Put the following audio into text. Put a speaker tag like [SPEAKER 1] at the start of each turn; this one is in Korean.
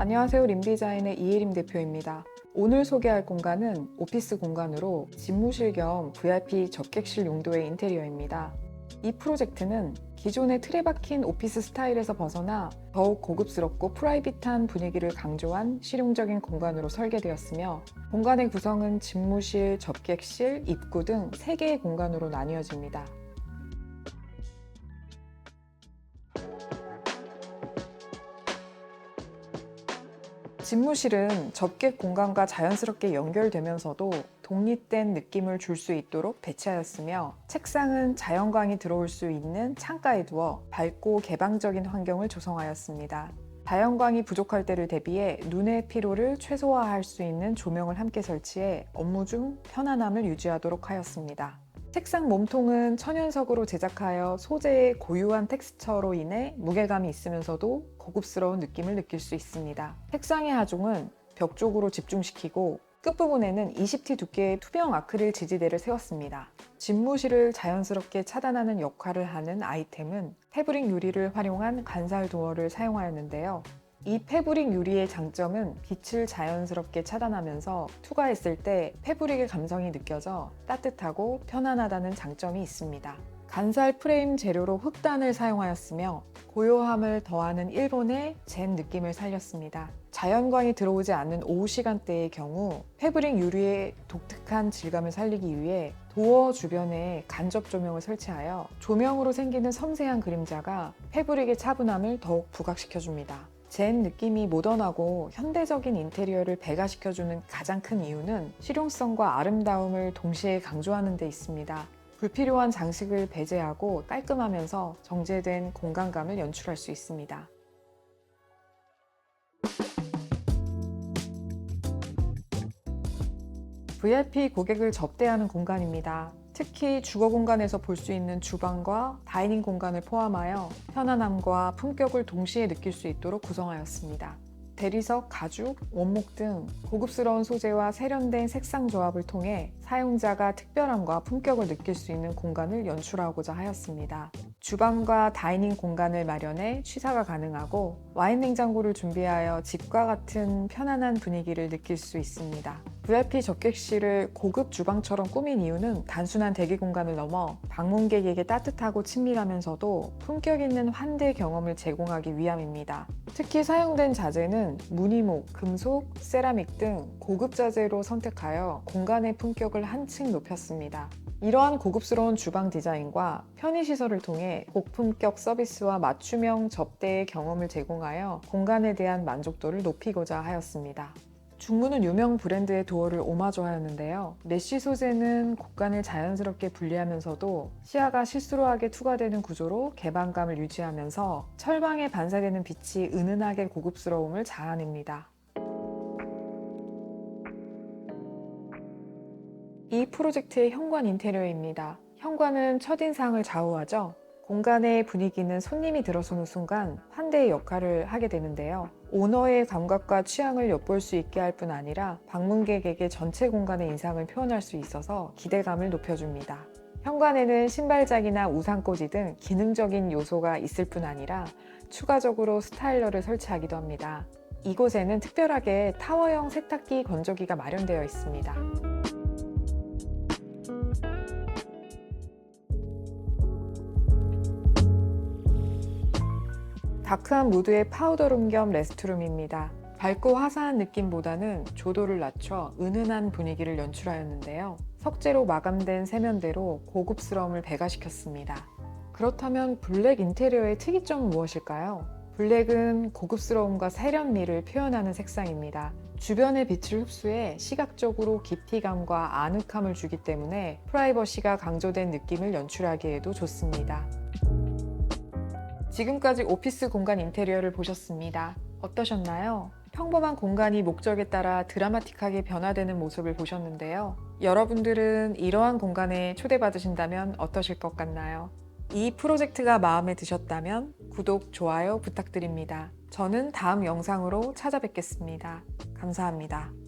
[SPEAKER 1] 안녕하세요. 림디자인의 이혜림 대표입니다. 오늘 소개할 공간은 오피스 공간으로 집무실 겸 VIP 접객실 용도의 인테리어입니다. 이 프로젝트는 기존의 틀에 박힌 오피스 스타일에서 벗어나 더욱 고급스럽고 프라이빗한 분위기를 강조한 실용적인 공간으로 설계되었으며 공간의 구성은 집무실, 접객실, 입구 등 3개의 공간으로 나뉘어집니다. 집무실은 접객 공간과 자연스럽게 연결되면서도 독립된 느낌을 줄 수 있도록 배치하였으며 책상은 자연광이 들어올 수 있는 창가에 두어 밝고 개방적인 환경을 조성하였습니다. 자연광이 부족할 때를 대비해 눈의 피로를 최소화할 수 있는 조명을 함께 설치해 업무 중 편안함을 유지하도록 하였습니다. 책상 몸통은 천연석으로 제작하여 소재의 고유한 텍스처로 인해 무게감이 있으면서도 고급스러운 느낌을 느낄 수 있습니다. 책상의 하중은 벽 쪽으로 집중시키고 끝부분에는 20T 두께의 투명 아크릴 지지대를 세웠습니다. 집무실을 자연스럽게 차단하는 역할을 하는 아이템은 패브릭 유리를 활용한 간살 도어를 사용하였는데요. 이 패브릭 유리의 장점은 빛을 자연스럽게 차단하면서 투과했을 때 패브릭의 감성이 느껴져 따뜻하고 편안하다는 장점이 있습니다. 간살 프레임 재료로 흑단을 사용하였으며 고요함을 더하는 일본의 젠 느낌을 살렸습니다. 자연광이 들어오지 않는 오후 시간대의 경우 패브릭 유리의 독특한 질감을 살리기 위해 도어 주변에 간접 조명을 설치하여 조명으로 생기는 섬세한 그림자가 패브릭의 차분함을 더욱 부각시켜줍니다. 젠 느낌이 모던하고 현대적인 인테리어를 배가시켜주는 가장 큰 이유는 실용성과 아름다움을 동시에 강조하는 데 있습니다. 불필요한 장식을 배제하고 깔끔하면서 정제된 공간감을 연출할 수 있습니다. VIP 고객을 접대하는 공간입니다. 특히 주거 공간에서 볼 수 있는 주방과 다이닝 공간을 포함하여 편안함과 품격을 동시에 느낄 수 있도록 구성하였습니다. 대리석, 가죽, 원목 등 고급스러운 소재와 세련된 색상 조합을 통해 사용자가 특별함과 품격을 느낄 수 있는 공간을 연출하고자 하였습니다. 주방과 다이닝 공간을 마련해 취사가 가능하고 와인 냉장고를 준비하여 집과 같은 편안한 분위기를 느낄 수 있습니다. VIP 접객실을 고급 주방처럼 꾸민 이유는 단순한 대기 공간을 넘어 방문객에게 따뜻하고 친밀하면서도 품격 있는 환대 경험을 제공하기 위함입니다. 특히 사용된 자재는 무늬목, 금속, 세라믹 등 고급 자재로 선택하여 공간의 품격을 한층 높였습니다. 이러한 고급스러운 주방 디자인과 편의시설을 통해 고품격 서비스와 맞춤형 접대의 경험을 제공하여 공간에 대한 만족도를 높이고자 하였습니다. 중문은 유명 브랜드의 도어를 오마주하였는데요. 메쉬 소재는 곡간을 자연스럽게 분리하면서도 시야가 시스루하게 투과되는 구조로 개방감을 유지하면서 철방에 반사되는 빛이 은은하게 고급스러움을 자아냅니다. 이 프로젝트의 현관 인테리어입니다. 현관은 첫인상을 좌우하죠. 공간의 분위기는 손님이 들어서는 순간 환대의 역할을 하게 되는데요. 오너의 감각과 취향을 엿볼 수 있게 할 뿐 아니라 방문객에게 전체 공간의 인상을 표현할 수 있어서 기대감을 높여줍니다. 현관에는 신발장이나 우산꽂이 등 기능적인 요소가 있을 뿐 아니라 추가적으로 스타일러를 설치하기도 합니다. 이곳에는 특별하게 타워형 세탁기 건조기가 마련되어 있습니다. 다크한 무드의 파우더룸 겸 레스트룸입니다. 밝고 화사한 느낌보다는 조도를 낮춰 은은한 분위기를 연출하였는데요. 석재로 마감된 세면대로 고급스러움을 배가시켰습니다. 그렇다면 블랙 인테리어의 특이점은 무엇일까요? 블랙은 고급스러움과 세련미를 표현하는 색상입니다. 주변의 빛을 흡수해 시각적으로 깊이감과 아늑함을 주기 때문에 프라이버시가 강조된 느낌을 연출하기에도 좋습니다. 지금까지 오피스 공간 인테리어를 보셨습니다. 어떠셨나요? 평범한 공간이 목적에 따라 드라마틱하게 변화되는 모습을 보셨는데요. 여러분들은 이러한 공간에 초대받으신다면 어떠실 것 같나요? 이 프로젝트가 마음에 드셨다면 구독, 좋아요 부탁드립니다. 저는 다음 영상으로 찾아뵙겠습니다. 감사합니다.